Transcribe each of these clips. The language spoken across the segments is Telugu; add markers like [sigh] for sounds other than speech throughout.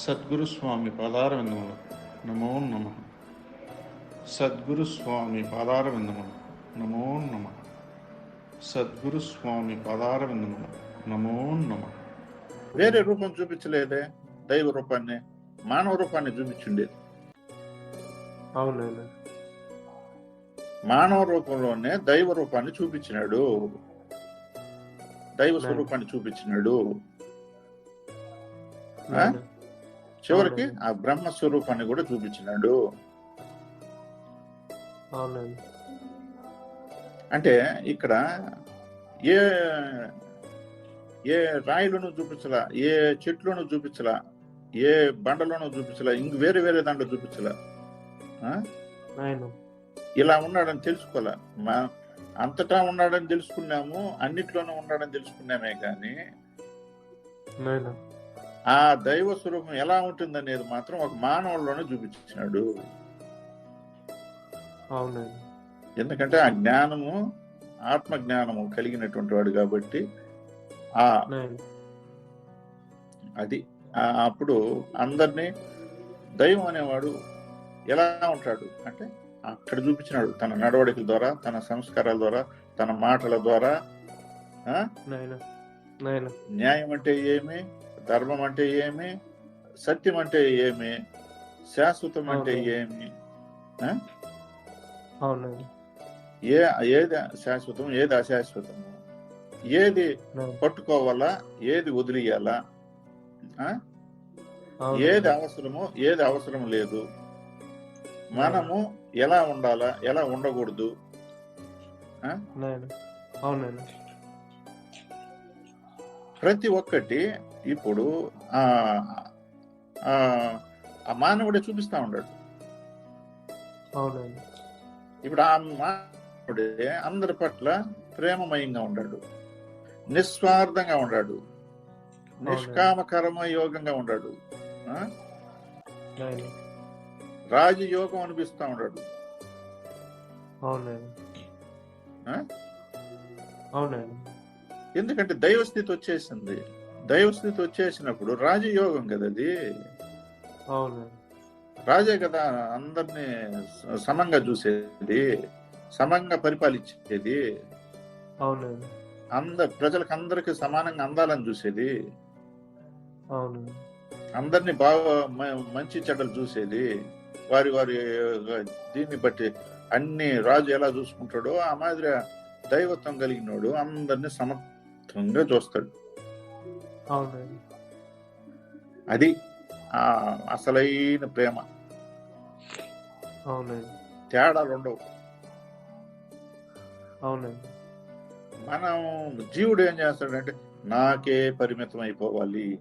సద్గురు స్వామి పాదారవిందములు. నమో నమ. సద్గురు స్వామి పాదారవిందములు. నమో నమ. సద్గురు స్వామి పాదారవిందములు. నమో నమ. వేరే రూపం చూపించలేదే దైవ రూపాన్ని మానవ రూపాన్ని చూపించుండేది. అవునండి మానవ రూపంలోనే దైవ రూపాన్ని చూపించినాడు. దైవ స్వరూపాన్ని చూపించినాడు? చివరికి ఆ బ్రహ్మ స్వరూపాన్ని కూడా చూపించినాడు. అంటే ఇక్కడ ఏ ఏ రాయిలను చూపించలా ఏ చెట్లను చూపించలా ఏ బండలను చూపించలా ఇంక వేరే వేరే దాంట్లో చూపించలా? ఇలా ఉన్నాడని తెలుసుకోలే మా అంతటా ఉన్నాడని తెలుసుకున్నాము అన్నిట్లోనూ ఉన్నాడని తెలుసుకున్నామే కానీ ఆ దైవ స్వరూపం ఎలా ఉంటుందనేది మాత్రం ఒక మానవుల్లోనే చూపించినాడు. అవునండి. ఎందుకంటే ఆ జ్ఞానము ఆత్మ జ్ఞానము కలిగినటువంటి వాడు కాబట్టి ఆ అది. అప్పుడు అందరినీ దైవం అనేవాడు ఎలా ఉంటాడు అంటే అక్కడ చూపించినాడు తన నడవడికల ద్వారా తన సంస్కారాల ద్వారా తన మాటల ద్వారా న్యాయం అంటే ఏమి? ధర్మం అంటే ఏమి? సత్యం అంటే ఏమి? శాశ్వతం అంటే. ఏమి? ఏ ఏది శాశ్వతం ఏది అశాశ్వతం? ఏది పట్టుకోవాలా? ఏది వదిలేయాలా. ఏది అవసరమో ఏది అవసరం లేదు. మనము ఎలా ఉండాలా? ఎలా ఉండకూడదు? అవునండి. ప్రతి ఒక్కటి ఇప్పుడు ఆ మానవుడే చూపిస్తా ఉన్నాడు. ఇప్పుడు ఆ మానవుడే అందరి పట్ల ప్రేమమయంగా ఉన్నాడు నిస్వార్థంగా ఉన్నాడు నిష్కామకర్మ యోగంగా ఉన్నాడు రాజయోగం అనిపిస్తా ఉన్నాడు. అవునండి? అవునండి. ఎందుకంటే దైవస్థితి వచ్చేసింది. దైవస్థితి వచ్చేసినప్పుడు రాజయోగం కదా అది? రాజే కదా అందరినీ సమంగా చూసేది సమంగా పరిపాలించేది. అందరు ప్రజలకు అందరికి సమానంగా అందాలని చూసేది. అవునండి అందరినీ బాగా మంచి చెడ్డలు చూసేది. వారి వారి దీన్ని బట్టి అన్ని రాజు ఎలా చూసుకుంటాడో ఆ మాదిరి దైవత్వం కలిగినోడు అందరినీ సమర్థంగా చూస్తాడు. అది ఆ అసలైన ప్రేమ. తేడాలు ఉండవు. అవునండి. మనం జీవుడు ఏం చేస్తాడంటే నాకే పరిమితం అయిపోవాలి.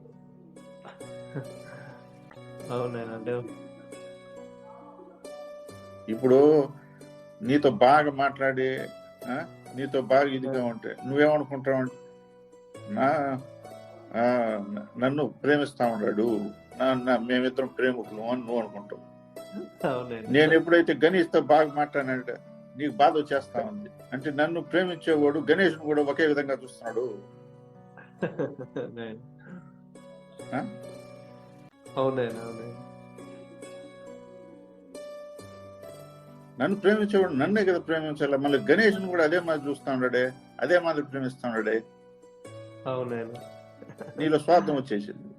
అవునండి. ఇప్పుడు నీతో బాగా మాట్లాడి నీతో బాగా ఇదిగా ఉంటే నువ్వేమనుకుంటావు? అంటే, నా ఆ, నన్ను ప్రేమిస్తా ఉన్నాడు. మేమిద్దరం ప్రేమికులు అని నువ్వు అనుకుంటావు. నేను ఎప్పుడైతే గణేష్తో బాగా మాట్లాడినంటే నీకు బాధ వచ్చేస్తా ఉంది. అంటే నన్ను ప్రేమించేవాడు గణేష్ కూడా ఒకే విధంగా చూస్తున్నాడు. [laughs] నన్ను ప్రేమించేవాడు నన్నే కదా ప్రేమించాలి? మళ్ళీ గణేష్ను కూడా అదే మాదిరి చూస్తా ఉన్నాడే అదే మాదిరి ప్రేమిస్తా అవునండి నీలో స్వార్థం వచ్చేసింది.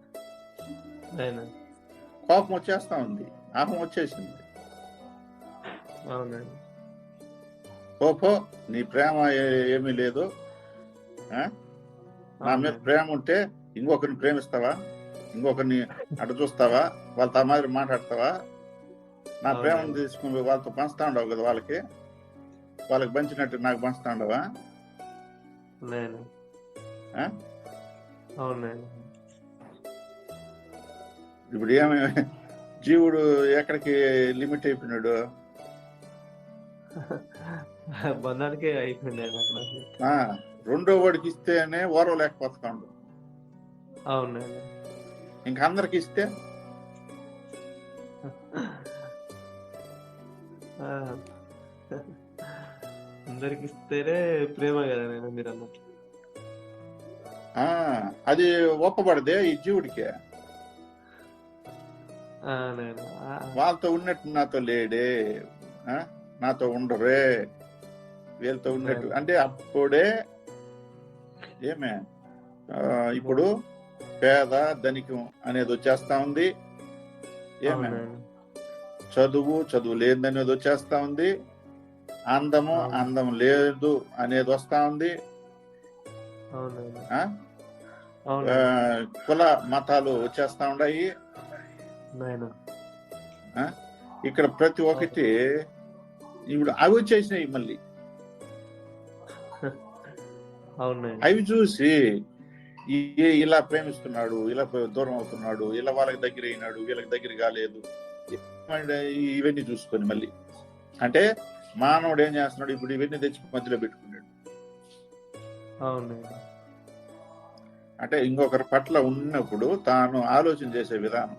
కోపం వచ్చేస్తా ఉంది. ఆపం వచ్చేసింది. అవునండి పోపో నీ ప్రేమ ఏమీ లేదు? నా మీద. ప్రేమ ఉంటే ఇంకొకరిని ప్రేమిస్తావా? ఇంకొకరిని అటు చూస్తావా? వాళ్ళతో ఆ మాదిరి మాట్లాడతావా? నా. ప్రేమను తీసుకుని వాళ్ళతో పంచుతా ఉండవు కదా వాళ్ళకి? వాళ్ళకి పంచినట్టు నాకు పంచుతా ఉండవా? ఇప్పుడు ఏమి జీవుడు ఎక్కడికి లిమిట్ అయిపోయినాడు? [laughs] బంధానికే ఆ, రెండో వాడికి ఇస్తేనే ఓరవలేకపోతున్నాడు అవునండి ఇంక అందరికి ఇస్తే. [laughs] అందరికి ఇస్తేనే ప్రేమ కదా నేను మీరు అన్నట్లు ఆ అది ఒప్పబడదే ఈ జీవుడికి. వాళ్ళతో ఉన్నట్టు నాతో లేడే ఆ? నాతో ఉండరే వీళ్ళతో ఉన్నట్టు. అంటే అప్పుడే ఏమే? ఇప్పుడు పేద ధనికం అనేది వచ్చేస్తా ఉంది. ఏమే? చదువు చదువు లేదనేది వచ్చేస్తా ఉంది. అందము. అందం లేదు అనేది వస్తా ఉంది. కుల మతాలు వచ్చేస్తా ఉన్నాయి నేను. ఇక్కడ ప్రతి ఒక్కటి ఇప్పుడు అవి వచ్చేసినాయి మళ్ళీ. అవి చూసి ఇలా ప్రేమిస్తున్నాడు ఇలా దూరం అవుతున్నాడు ఇలా వాళ్ళకి దగ్గర అయినాడు వీళ్ళకి దగ్గర కాలేదు. ఇవన్నీ చూసుకొని మళ్ళీ. అంటే మానవుడు ఏం చేస్తున్నాడు? ఇప్పుడు ఇవన్నీ తెచ్చి మధ్యలో పెట్టుకున్నాడు. అవునండి అంటే ఇంకొకరి పట్ల ఉన్నప్పుడు తాను ఆలోచన చేసే విధానం.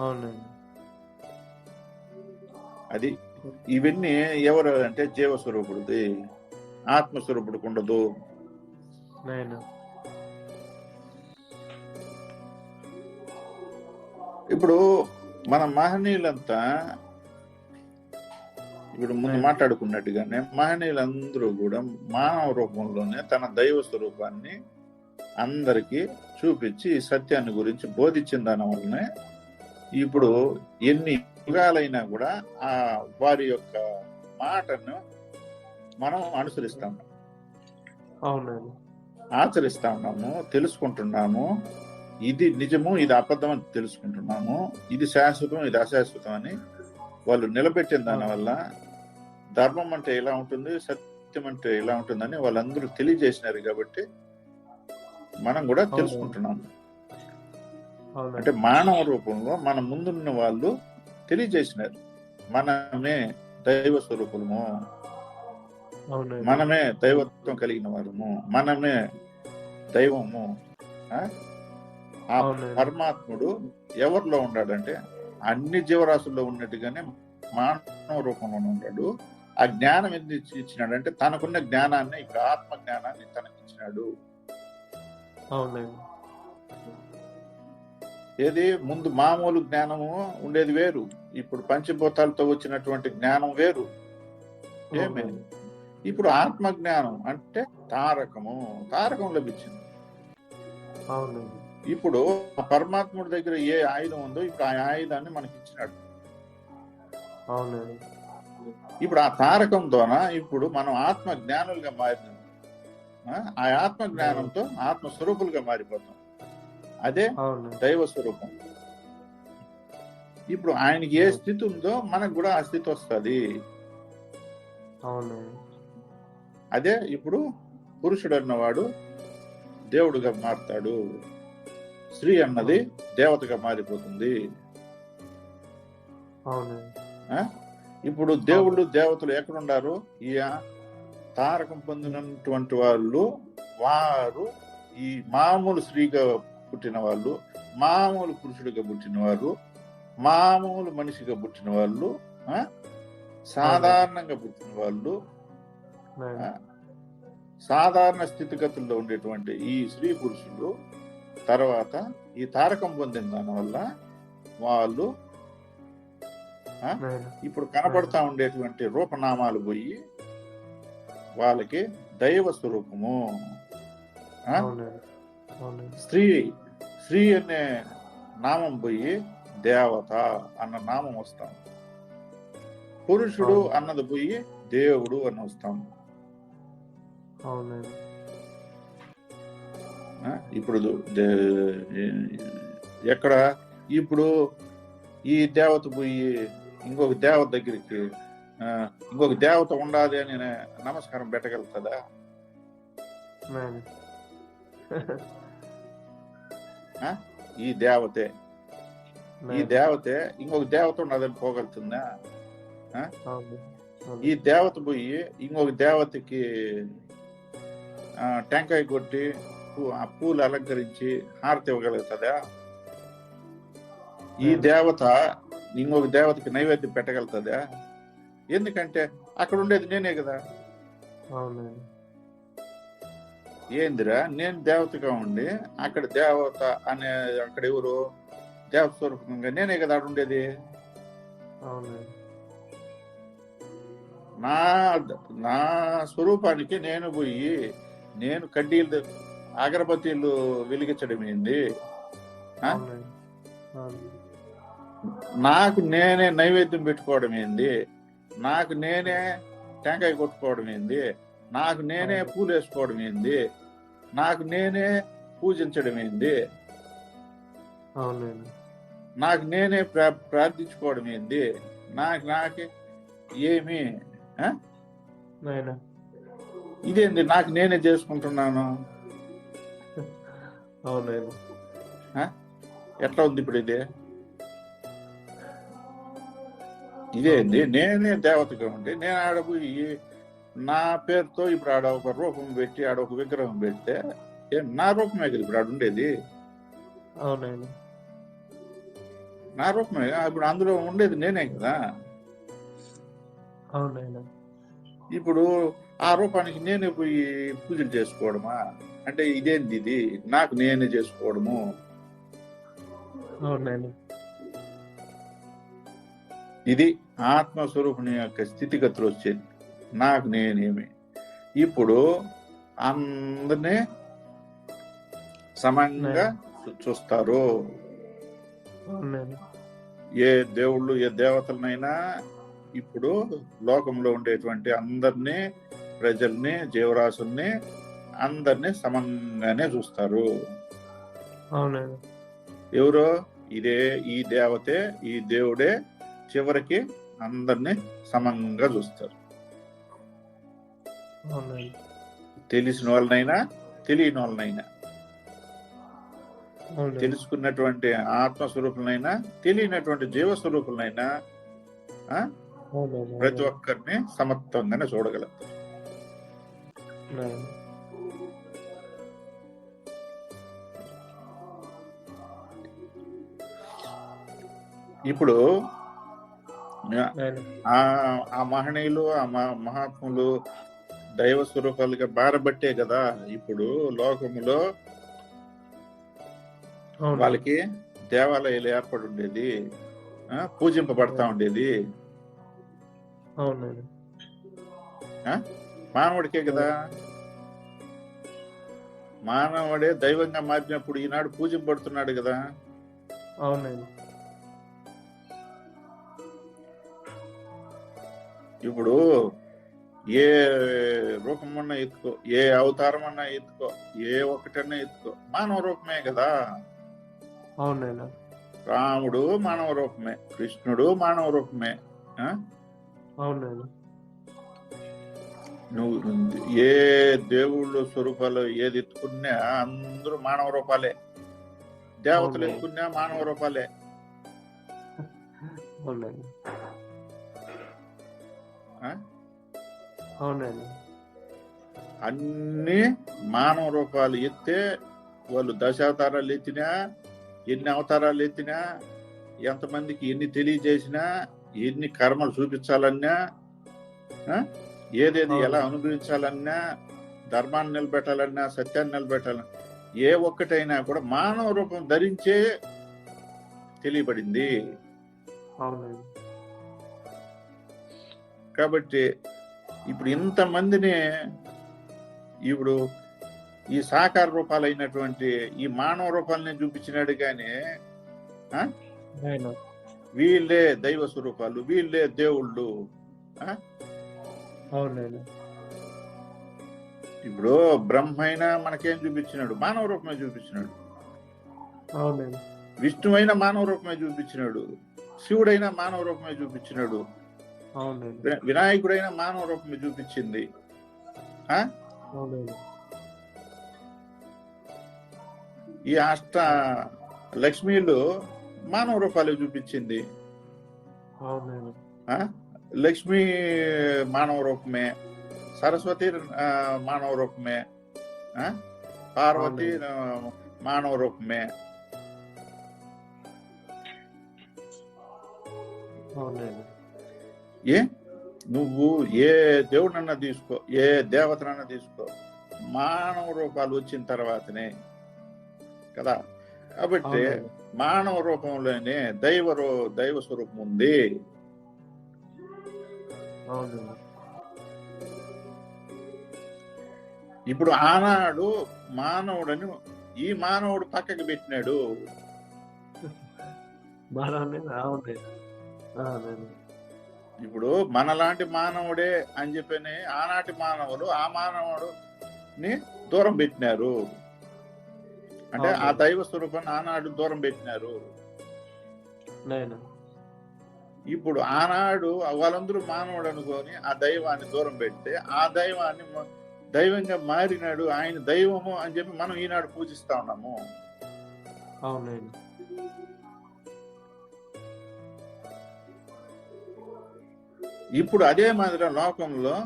అవునండి. అది ఇవన్నీ ఎవరు అంటే జీవస్వరూపుడిది ఆత్మస్వరూపుడికి ఉండదు. ఇప్పుడు మన మహనీయులంతా ఇప్పుడు ముందు మాట్లాడుకున్నట్టుగానే మహనీయులందరూ కూడా మానవ రూపంలోనే తన దైవ స్వరూపాన్ని అందరికీ చూపించి ఈ సత్యాన్ని గురించి బోధించిన దాని వల్లనే ఇప్పుడు ఎన్ని యుగాలైనా కూడా ఆ వారి యొక్క మాటను మనం అనుసరిస్తాం. అవునండి. ఆచరిస్తా ఉన్నాము తెలుసుకుంటున్నాము. ఇది నిజము ఇది అబద్ధం అని తెలుసుకుంటున్నాము. ఇది శాశ్వతం ఇది అశాశ్వతం అని వాళ్ళు నిలబెట్టిన దాని వల్ల ధర్మం అంటే ఎలా ఉంటుంది సత్యం అంటే ఎలా ఉంటుందని వాళ్ళందరూ తెలియజేసినారు కాబట్టి మనం కూడా అవునండి అంటే మానవ రూపంలో మన ముందున్న వాళ్ళు తెలియజేసినారు. మనమే దైవ స్వరూపము. మనమే దైవత్వం కలిగిన వారము. మనమే దైవము. ఆ? పరమాత్ముడు ఎవరిలో ఉన్నాడంటే అన్ని జీవరాశుల్లో ఉన్నట్టుగానే మానవ రూపంలో ఉన్నాడు. ఆ జ్ఞానం ఎందుకు ఇచ్చి- ఇచ్చినాడంటే తనకున్న జ్ఞానాన్ని ఇప్పుడు ఆత్మ జ్ఞానాన్ని తనకి ఇచ్చినాడు అవునండి ఏది? ముందు మామూలు జ్ఞానము ఉండేది వేరు. ఇప్పుడు పంచభూతాలతో వచ్చినటువంటి జ్ఞానం వేరు. ఏమే. ఇప్పుడు ఆత్మ జ్ఞానం అంటే తారకము. తారకం లభించింది. అవునండి. ఇప్పుడు పరమాత్ముడి దగ్గర ఏ ఆయుధం ఉందో ఇప్పుడు ఆ ఆయుధాన్ని మనకి ఇచ్చినాడు అవునండి. ఇప్పుడు ఆ తారకం ద్వారా ఇప్పుడు మనం ఆత్మ జ్ఞానులుగా మారినాం. ఆ? ఆత్మ జ్ఞానంతో ఆత్మ స్వరూపులుగా మారిపోతాం. అదే దైవ స్వరూపం ఇప్పుడు ఆయనకి ఏ స్థితి ఉందో మనకు కూడా ఆ స్థితి వస్తుంది. అదే ఇప్పుడు పురుషుడు అన్నవాడు దేవుడుగా మారుతాడు. స్త్రీ అన్నది దేవతగా మారిపోతుంది? ఇప్పుడు దేవుళ్ళు దేవతలు ఎక్కడున్నారు ఈ తారకం పొందినటువంటి వాళ్ళు వారు ఈ మామూలు స్త్రీగా పుట్టిన వాళ్ళు మామూలు పురుషుడిగా పుట్టిన వారు మామూలు మనిషిగా పుట్టిన వాళ్ళు? సాధారణంగా పుట్టిన వాళ్ళు? సాధారణ స్థితిగతుల్లో ఉండేటువంటి ఈ స్త్రీ పురుషులు తర్వాత ఈ తారకం పొందిన దానివల్ల వాళ్ళు ఇప్పుడు కనబడతా ఉండేటువంటి రూపనామాలు పోయి వాళ్ళకి దైవ స్వరూపము. స్త్రీ స్త్రీ అనే నామం పోయి దేవత అన్న నామం వస్తాం. పురుషుడు. అన్నది పోయి దేవుడు అని వస్తాం? ఇప్పుడు ఎక్కడ? ఇప్పుడు ఈ దేవత పోయి ఇంకొక దేవత దగ్గరికి ఇంకొక దేవత ఉండాలి అని నమస్కారం పెట్టగలుగుతుందా నేను ఈ దేవతే ఈ నేను దేవతే ఇంకొక దేవత ఉన్నదని పోగలుగుతుందా అవును అవును ఈ దేవత పోయి ఇంకొక దేవతకి ఆ, టెంకాయ కొట్టి పూ- ఆ పూలు అలంకరించి హారతి ఇవ్వగలుగుతుందా ఈ దేవత ఇంకొక దేవతకి నైవేద్యం పెట్టగలుగుతుందా ఎందుకంటే అక్కడ ఉండేది నేనే కదా. ఏందిరా నేను దేవతగా ఉండి అక్కడ దేవత అనే అక్కడ ఎవరు? దేవత స్వరూపంగా నేనే కదా ఆడ ఉండేది. నా నా స్వరూపానికి నేను పోయి నేను కడ్డీలు అగరబత్తీలు వెలిగించడం ఏంది? నాకు నేనే నైవేద్యం పెట్టుకోవడం ఏంది? నాకు నేనే టెంకాయ కొట్టుకోవడం ఏంది? నాకు నేనే పూలు వేసుకోవడం ఏంది? నాకు నేనే పూజించడం ఏంది? నాకు నేనే ప్రా ప్రార్థించుకోవడం ఏంది? నాకు నాకే ఏమి ఇదేంది? నాకు నేనే చేసుకుంటున్నాను. ఎట్లా ఉంది ఇప్పుడు ఇది? ఇదేంది నేనే దేవతగా ఉండి నేను ఆడ పోయి నా పేరుతో ఇప్పుడు ఆడ ఒక రూపం పెట్టి ఆడ ఒక విగ్రహం పెడితే నా రూపమే కదా ఇప్పుడు ఆడ ఉండేది? అవునండి. నా రూపమే? ఇప్పుడు అందులో ఉండేది నేనే కదా? అవునండి. ఇప్పుడు ఆ రూపానికి నేనే పోయి పూజలు చేసుకోవడమా? అంటే ఇదేంది ఇది? నాకు నేనే చేసుకోవడము. అవునండి. ఇది ఆత్మస్వరూపుని యొక్క స్థితిగతులు వచ్చేది నాకు నేనేమి. ఇప్పుడు అందరినీ సమంగా చూస్తారు. ఏ దేవుళ్ళు ఏ దేవతలనైనా ఇప్పుడు లోకంలో ఉండేటువంటి అందరినీ ప్రజల్ని జీవరాశుల్ని అందరినీ సమంగానే చూస్తారు. ఎవరో? ఇదే ఈ దేవతే ఈ దేవుడే చివరికి అందరినీ సమంగా చూస్తారు. తెలిసిన వాళ్ళనైనా తెలియని వాళ్ళనైనా. తెలుసుకున్నటువంటి ఆత్మస్వరూపులనైనా తెలియనటువంటి జీవస్వరూపులనైనా ప్రతి ఒక్కరిని సమత్వంగానే చూడగలుగుతారు. ఇప్పుడు ఆ- మహనీయులు ఆ మహాత్ములు దైవ స్వరూపాలుగా బారబట్టే కదా ఇప్పుడు లోకములో వాళ్ళకి దేవాలయాలు ఏర్పడి ఉండేది పూజింపబడతా ఉండేది. మానవుడికే కదా. మానవుడే దైవంగా మారినప్పుడు ఈనాడు పూజింపబడుతున్నాడు కదా. అవునండి. ఇప్పుడు ఏ రూపమన్నా ఎత్తుకో ఏ అవతారం అన్నా ఎత్తుకో ఏ ఒక్కటన్నా ఎత్తుకో మానవ రూపమే కదా. అవునండి రాముడు మానవ రూపమే కృష్ణుడు మానవ రూపమే ఆ? అవునండి నువ్వు ఏ దేవుళ్ళు స్వరూపాలు ఏది ఎత్తుకున్నా అందరూ మానవ రూపాలే. దేవతలు. ఎత్తుకున్నా మానవ రూపాలే. అవునండి అవునండి అన్ని మానవ రూపాలు ఎత్తే వాళ్ళు దశావతారాలు ఎత్తినా ఎన్ని అవతారాలు ఎత్తినా ఎంతమందికి ఎన్ని తెలియజేసినా ఎన్ని కర్మలు చూపించాలన్నా? ఏదేది. ఎలా అనుభవించాలన్నా ధర్మాన్ని నిలబెట్టాలన్నా సత్యాన్ని నిలబెట్టాలన్నా ఏ ఒక్కటైనా కూడా మానవ రూపం ధరించే తెలియబడింది కాబట్టి ఇప్పుడు ఇంతమందిని ఇప్పుడు ఈ సాకార రూపాలైనటువంటి ఈ మానవ రూపాలని చూపించినాడు కానీ వీళ్ళే దైవ స్వరూపాలు వీళ్ళే దేవుళ్ళు ఇప్పుడు బ్రహ్మ అయినా మనకేం చూపించినాడు? మానవ రూపమే చూపించినాడు. విష్ణువైనా మానవ రూపమే చూపించినాడు. శివుడైనా మానవ రూపమే చూపించినాడు. వినాయకుడైనా మానవ రూపమే చూపించింది. ఈ అష్ట లక్ష్మీలు మానవ రూపాలు చూపించింది? లక్ష్మి మానవ రూపమే సరస్వతి మానవ రూపమే? పార్వతి మానవ రూపమే. అవునండి. ఏ? నువ్వు ఏ దేవుడన్నా తీసుకో ఏ దేవతనన్నా తీసుకో. మానవ రూపాలు వచ్చిన తర్వాతనే కదా? కాబట్టి మానవ రూపంలోనే దైవ రూ- దైవ స్వరూపం ఉంది. ఇప్పుడు ఆనాడు మానవుడని ఈ మానవుడు పక్కకి పెట్టినాడు. [laughs] ఇప్పుడు మనలాంటి మానవుడే అని చెప్పని ఆనాటి మానవులు ఆ మానవుడుని దూరం పెట్టినారు. అంటే ఆ. దైవ స్వరూపాన్ని ఆనాడు దూరం పెట్టినారు. ఇప్పుడు ఆనాడు వాళ్ళందరూ మానవుడు అనుకొని ఆ దైవాన్ని దూరం పెడితే ఆ దైవాన్ని దైవంగా మారినాడు ఆయన దైవము అని చెప్పి మనం ఈనాడు పూజిస్తా ఉన్నాము. అవునండి. ఇప్పుడు అదే మాదిరి లోకంలో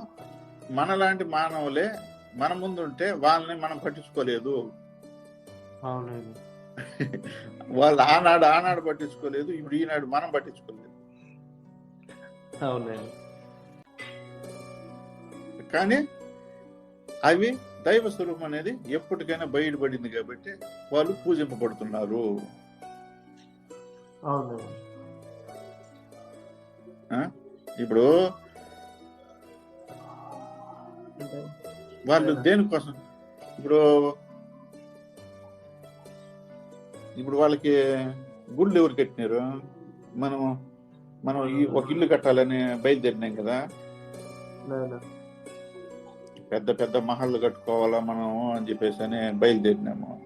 మనలాంటి మానవులే మన ముందుంటే వాళ్ళని మనం పట్టించుకోలేదు. వాళ్ళు ఆనాడు ఆనాడు పట్టించుకోలేదు ఇప్పుడు ఈనాడు మనం పట్టించుకోలేదు. కానీ అవి దైవ స్వరూపం అనేది ఎప్పటికైనా బయటపడింది కాబట్టి వాళ్ళు పూజింపబడుతున్నారు. అవునండి. ఇప్పుడు వాళ్ళు? దేనికోసం? ఇప్పుడు ఇప్పుడు వాళ్ళకి గుళ్ళు ఎవరు కట్టినారు? మనం మనం ఈ ఒక ఇల్లు కట్టాలని బయలుదేరినాం కదా. పెద్ద పెద్ద మహళ్ళు కట్టుకోవాలా మనం అని చెప్పేసి అని బయలుదేరినాము.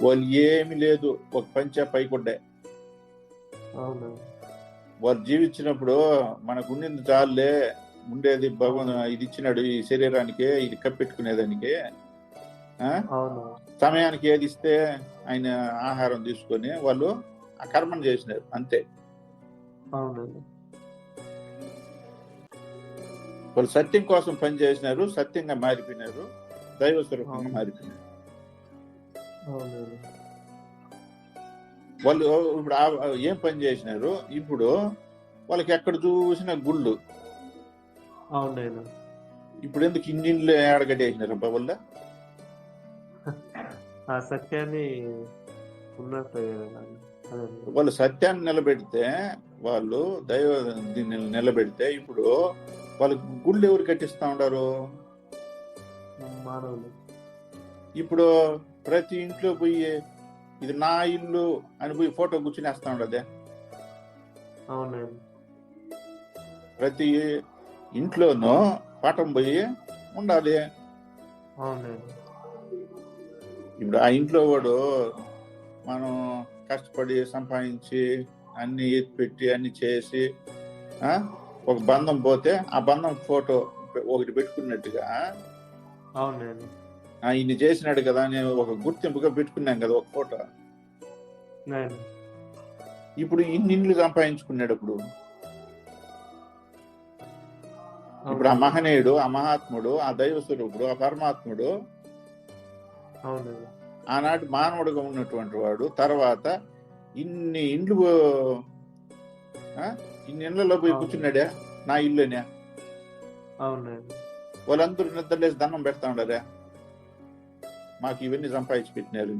వాళ్ళు ఏమి లేదు. ఒక పంచ పైకొడ్డే. వాళ్ళు జీవించినప్పుడు మనకు ఉండింది చాలులే ఉండేది భగవాన్ ఇది ఇచ్చినాడు ఈ శరీరానికి ఇది కప్పెట్టుకునేదానికి. సమయానికి ఏది ఇస్తే ఆయన ఆహారం తీసుకొని వాళ్ళు ఆ కర్మను చేసినారు అంతే. వాళ్ళు సత్యం కోసం పని చేసినారు సత్యంగా మారిపోయినారు దైవ స్వరూపంగా. మారిపోయినారు. వాళ్ళు ఇప్పుడు ఏం పని చేసినారు? ఇప్పుడు వాళ్ళకి ఎక్కడ చూసిన గుళ్ళు. అవునండి ఇప్పుడు ఎందుకు ఇన్నిళ్ళు ఏడగట్టేసినారు అబ్బా వాళ్ళ? ఆ సత్యాన్ని వాళ్ళు సత్యాన్ని నిలబెడితే వాళ్ళు దైవ దీన్ని నిలబెడితే ఇప్పుడు వాళ్ళకి గుళ్ళు ఎవరు కట్టిస్తా ఉండారు? మానవులు. ఇప్పుడు ప్రతి ఇంట్లో పోయి ఇది నా ఇల్లు అని పోయి ఫోటో కూర్చునేస్తా ఉండదే అవునండి. ప్రతి ఇంట్లోనూ పాఠం పోయి ఉండాలి. అవునండి. ఇప్పుడు ఆ ఇంట్లో వాడు మనం కష్టపడి సంపాదించి అన్ని పెట్టి అన్ని చేసి ఆ ఒక బంధం పోతే ఆ బంధం ఫోటో ఒకటి పెట్టుకున్నట్టుగా అవునండి. ఆ ఇన్ని చేసినాడు కదా నేను ఒక గుర్తింపుగా పెట్టుకున్నాం కదా ఒక ఫోటో నేను. ఇప్పుడు ఇన్ని ఇండ్లు సంపాదించుకున్నాడు ఇప్పుడు. ఇప్పుడు ఆ మహనీయుడు ఆ మహాత్ముడు ఆ దైవ స్వరూపుడు ఆ పరమాత్ముడు ఆనాటి మానవుడిగా ఉన్నటువంటి వాడు తర్వాత ఇన్ని ఇండ్లు ఇన్ని ఇండ్లలో పోయి. కూర్చున్నాడా నా ఇల్లునే. వాళ్ళందరూ నిద్రలేసి దండం పెడతా ఉండరా మాకు ఇవన్నీ సంపాదించి పెట్టినారు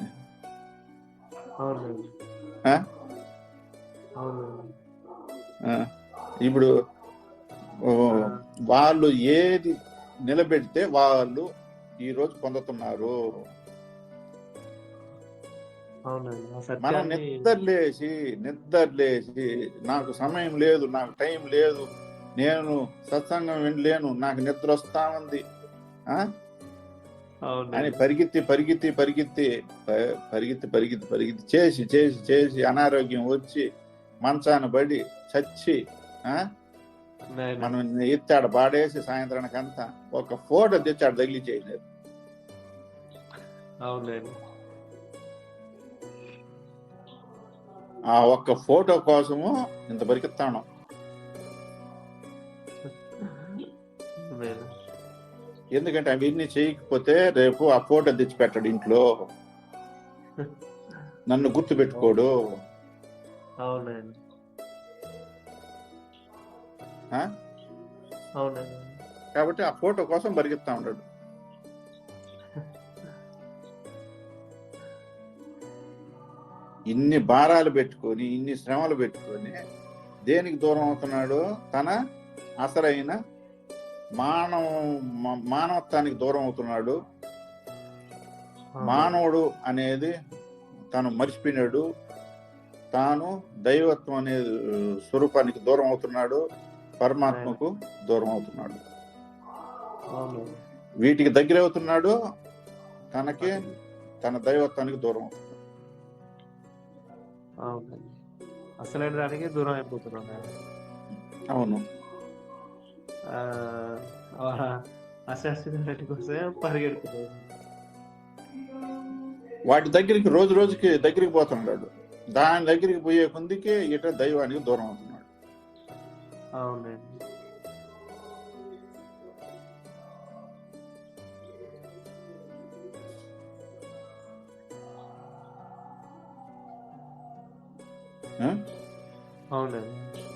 ఇప్పుడు వాళ్ళు ఏది నిలబెడితే వాళ్ళు ఈ రోజు పొందుతున్నారు. మనం నిద్రలేసి నిద్రలేసి నాకు సమయం లేదు నాకు టైం లేదు నేను సత్సంగం వినలేను నాకు నిద్ర వస్తా ఉంది? అని పరిగెత్తి పరిగెత్తి పరిగెత్తి పరిగెత్తి పరిగెత్తి పరిగెత్తి చేసి చేసి చేసి అనారోగ్యం వచ్చి మంచాన పడి చచ్చి మనం ఎత్తాడు పాడేసి సాయంత్రానికంతా ఒక ఫోటో తెచ్చాడు తగిలిచేయలేదు అవునండి ఆ ఒక్క ఫోటో కోసము ఇంత బరికిస్తాను ఎందుకంటే అవన్నీ చేయకపోతే రేపు ఆ ఫోటో తెచ్చిపెట్టాడు ఇంట్లో. నన్ను గుర్తు పెట్టుకోడు కాబట్టి ఆ ఫోటో కోసం బరికిస్తా ఉంటాడు ఇన్ని భారాలు పెట్టుకొని ఇన్ని శ్రమలు పెట్టుకొని దేనికి దూరం అవుతున్నాడు? తన అసలైన మానవ మానవత్వానికి దూరం అవుతున్నాడు. మానవుడు అనేది తను మర్చిపోయినాడు. తాను దైవత్వం అనే స్వరూపానికి దూరం అవుతున్నాడు. పరమాత్మకు దూరం అవుతున్నాడు. వీటికి దగ్గర అవుతున్నాడు. తనకి తన దైవత్వానికి దూరం అవుతున్నాడు. అసలైన దానికి దూరం అయిపోతున్నాం నేను అవును. పరిగెడుతున్నాను వాటి దగ్గరికి రోజు రోజుకి దగ్గరికి పోతున్నాడు దాని దగ్గరికి పోయే కొందికి ఇట దైవానికి దూరం అవుతున్నాడు? అవునండి.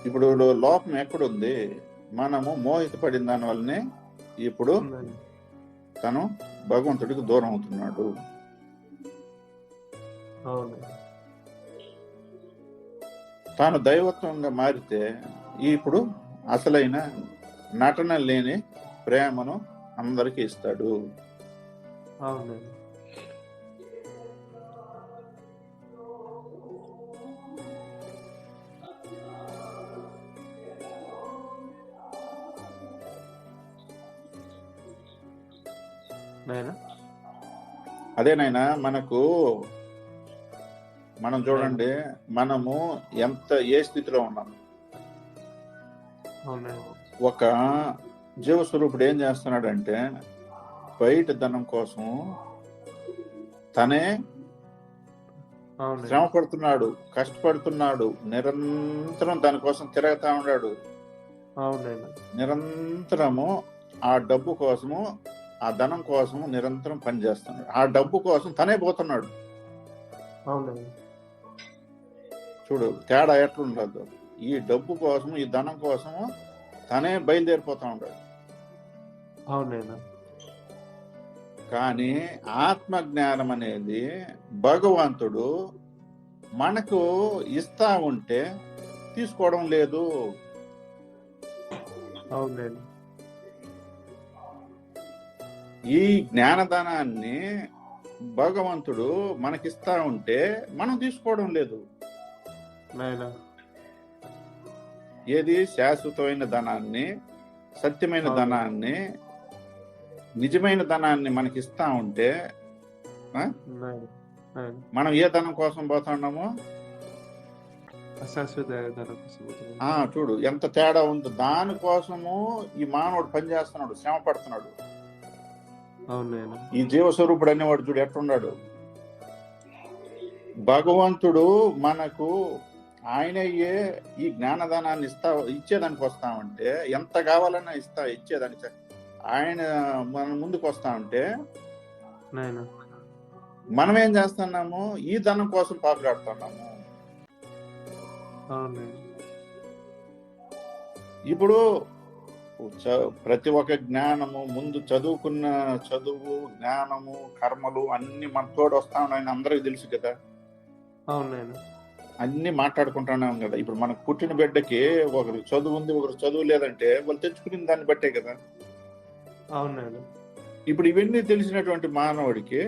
ఇప్పుడు లోపం ఎక్కడుంది? మనము మోహితపడిన దాని వల్లనే ఇప్పుడు. తను భగవంతుడికి దూరం అవుతున్నాడు. తాను దైవత్వంగా మారితే ఇప్పుడు అసలైన నటన లేని ప్రేమను అందరికీ ఇస్తాడు. అవునండి అదేనైనా మనకు మనం చూడండి మనము ఎంత ఏ స్థితిలో ఉన్నాం? అవునండి ఒక జీవస్వరూపుడు ఏం చేస్తున్నాడంటే బయట ధనం కోసం తనే శ్రమ పడుతున్నాడు కష్టపడుతున్నాడు నిరంతరం దానికోసం తిరగతా ఉన్నాడు. నిరంతరము ఆ డబ్బు కోసము ఆ ధనం కోసము నిరంతరం పనిచేస్తున్నాడు ఆ డబ్బు కోసం తనే పోతున్నాడు. చూడు తేడా ఎట్లుండదు. ఈ డబ్బు కోసము ఈ ధనం కోసము తనే బయలుదేరిపోతా అవునండి. కానీ ఆత్మ జ్ఞానం అనేది భగవంతుడు మనకు ఇస్తా ఉంటే తీసుకోవడం లేదు. అవునండి. ఈ జ్ఞానదానాన్ని భగవంతుడు మనకిస్తా ఉంటే మనం తీసుకోవడం లేదు. ఏది? శాశ్వతమైన ధనాన్ని సత్యమైన. ధనాన్ని నిజమైన ధనాన్ని మనకి ఇస్తా ఉంటే మనం ఏ ధనం కోసం పోతున్నామో? చూడు ఎంత తేడా ఉందో. దానికోసము ఈ మానవుడు పనిచేస్తున్నాడు శ్రమ పడుతున్నాడు. ఈ జీవస్వరూపుడు అనేవాడు చూడు ఎట్టున్నాడు భగవంతుడు మనకు ఆయనయ్యే ఈ జ్ఞానదానాన్ని ఇస్తా ఇచ్చేదానికి వస్తామంటే ఎంత కావాలన్నా ఇస్తా ఇచ్చేదానికి ఆయన మన ముందుకు వస్తామంటే మనం ఏం చేస్తున్నాము? ఈ ధనం కోసం పాకులాడుతున్నాము అవునండి ఇప్పుడు ప్రతి ఒక్క జ్ఞానము ముందు చదువుకున్న చదువు జ్ఞానము కర్మలు అన్ని మన తోడు వస్తా ఉన్నాయని అందరికి తెలుసు కదా. అవునండి అన్ని మాట్లాడుకుంటున్నాం కదా. ఇప్పుడు మనకు పుట్టిన బిడ్డకి ఒకరు చదువు ఉంది ఒకరు చదువు లేదంటే వాళ్ళు తెచ్చుకున్న దాన్ని బట్టే కదా. అవునండి ఇప్పుడు ఇవన్నీ తెలిసినటువంటి మానవుడికి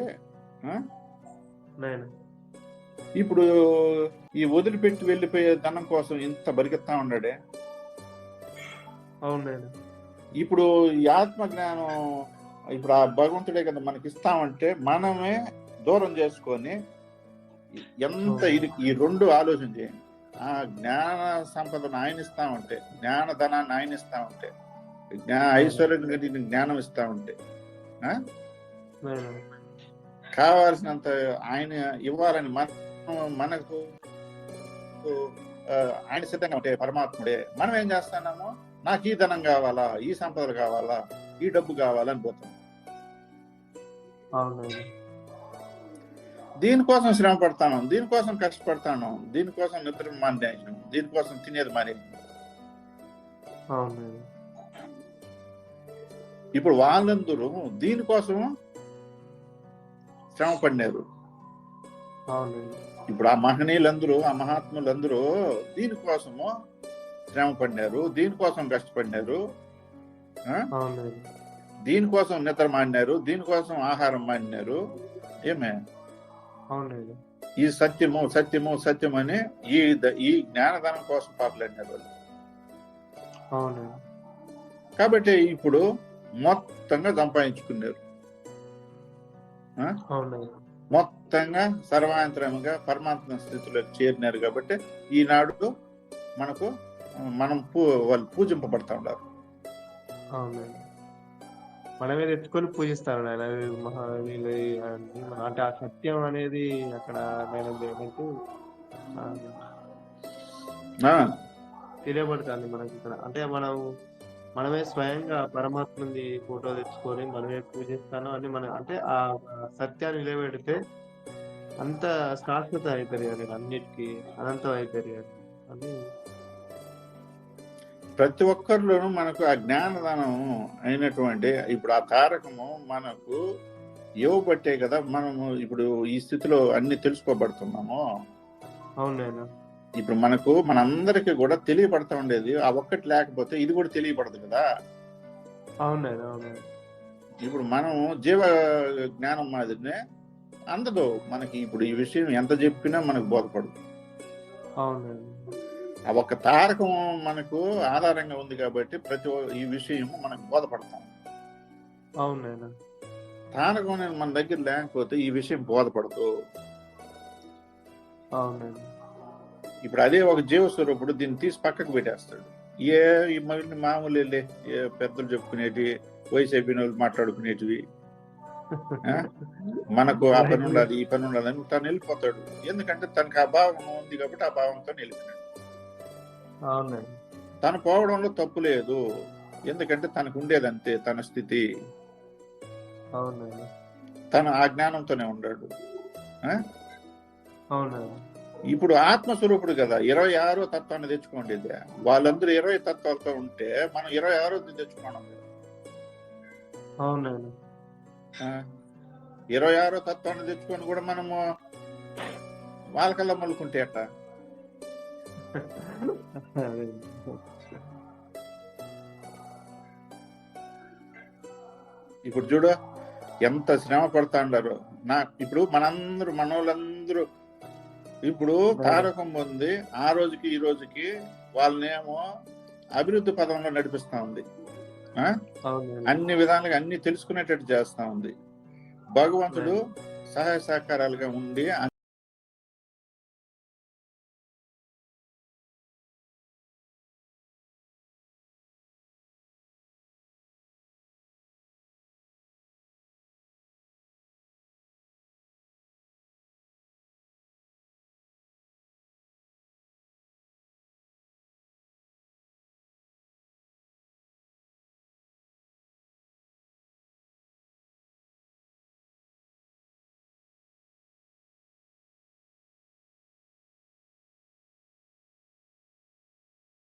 ఇప్పుడు ఈ వదిలిపెట్టి వెళ్ళిపోయే ధనం కోసం ఇంత బరికెత్తా ఉన్నాడే? అవునండి ఇప్పుడు ఈ ఆత్మ జ్ఞానం ఇప్పుడు ఆ భగవంతుడే కదా మనకి ఇస్తామంటే మనమే దూరం చేసుకొని ఎంత ఇది ఈ రెండు ఆలోచన చేయండి. ఆ జ్ఞాన సంపదను ఆయన ఇస్తామంటే జ్ఞాన ధనాన్ని ఆయన ఇస్తామంటే జ్ఞా ఐశ్వర్యం కలిగిన జ్ఞానం ఇస్తామంటే కావాల్సినంత ఆయన ఇవ్వాలని మన మనకు ఆయన సిద్ధంగా ఉంటే పరమాత్ముడే మనం ఏం చేస్తున్నాము? నాకు ఈ ధనం కావాలా? ఈ సంపదలు కావాలా? ఈ డబ్బు కావాలని పోతాం. దీనికోసం శ్రమ పడతాను దీనికోసం కష్టపడతాను దీనికోసం నిద్ర మానేసాను దీనికోసం తినేది మానే అవునండి. ఇప్పుడు వాళ్ళందరూ దీనికోసం శ్రమ పడినారు. ఇప్పుడు ఆ మహనీయులందరూ ఆ మహాత్ములందరూ దీనికోసము శ్రమ పడినారు దీనికోసం కష్టపడినారు దీనికోసం నిద్ర మాడినారు దీనికోసం ఆహారం మాడినారు ఏమే? ఈ సత్యము సత్యము సత్యం అని ఈ ఈ జ్ఞానదానం కోసం వాళ్ళు. అవునండి. కాబట్టి ఇప్పుడు మొత్తంగా సంపాదించుకున్నారు. మొత్తంగా సర్వాంతరంగా పరమాత్మ స్థితిలోకి చేరినారు కాబట్టి ఈనాడు మనకు మనం పూ వాళ్ళు పూజింపబడతా ఉన్నారు. అవునండి మనమే తెచ్చుకొని పూజిస్తారు ఆయన మహా వీళ్ళు అన్ని. మన- అంటే ఆ సత్యం అనేది అక్కడ నేను ఏమంటూ తెలియబడుతుంది మనకి ఇక్కడ. అంటే మనం మనమే స్వయంగా పరమాత్మని ఫోటో తెచ్చుకొని మనమే పూజిస్తాను అని మన అంటే ఆ సత్యాన్ని నిలబెడితే అంత శాశ్వత అవుతుంది అని అన్నిటికీ అనంతం అవుతుంది అని ప్రతి ఒక్కరిలోనూ మనకు ఆ జ్ఞానదానం అయినటువంటి ఇప్పుడు ఆ తారకము మనకు ఇవ్వబట్టే కదా మనము ఇప్పుడు ఈ స్థితిలో అన్ని తెలుసుకోబడుతున్నాము. ఇప్పుడు మనకు మనందరికీ కూడా తెలియబడతా ఉండేది ఆ ఒక్కటి లేకపోతే ఇది కూడా తెలియబడదు కదా. ఇప్పుడు మనం జీవ జ్ఞానం మాదిరినే అందదు మనకి ఇప్పుడు ఈ విషయం ఎంత చెప్పినా మనకు బోధపడదు. అవునండి ఆ ఒక్క తారకం మనకు ఆధారంగా ఉంది కాబట్టి ప్రతి ఈ విషయం మనకు బోధపడతాం. అవునైనా తారకం అనేది మన దగ్గర లేకపోతే ఈ విషయం బోధపడదు. ఇప్పుడు అదే ఒక జీవస్వరూపుడు దీన్ని తీసి పక్కకు పెట్టేస్తాడు. ఏ మళ్ళీ మామూలు ఏ పెద్దలు చెప్పుకునేటి వయసు అయిపోయిన వాళ్ళు మాట్లాడుకునేటివి? మనకు ఆ పని ఉండాలి ఈ పని ఉండాలి అని తను వెళ్ళిపోతాడు. ఎందుకంటే తనకు ఆ భావం ఉంది కాబట్టి ఆ భావంతో వెళ్ళిపోయాడు అవునండి. తను పోవడంలో తప్పు లేదు. ఎందుకంటే తనకు ఉండేది అంతే తన స్థితి. అవునండి. తను ఆ జ్ఞానంతోనే ఉన్నాడు అవునండి. ఇప్పుడు ఆత్మస్వరూపుడు కదా ఇరవై ఆరో తత్వాన్ని తెచ్చుకోండి ఇది. వాళ్ళందరూ ఇరవై తత్వాలతో ఉంటే మనం ఇరవై ఆరో తెచ్చుకోవడం అవునండి? ఇరవై ఆరో తత్వాన్ని తెచ్చుకొని కూడా మనము వాళ్ళకల్లా మలుకుంటే అట్ట. [laughs] ఇప్పుడు చూడు ఎంత శ్రమ పడతా ఉండారు నా ఇప్పుడు మనందరూ మనోళ్ళందరూ. ఇప్పుడు తారకం ఉంది. ఆ రోజుకి ఈ రోజుకి వాళ్ళనేమో అభివృద్ధి పదంలో నడిపిస్తా ఉంది. అన్ని విధాలుగా అన్ని తెలుసుకునేటట్టు చేస్తా ఉంది. భగవంతుడు సహాయ సహకారాలుగా ఉండి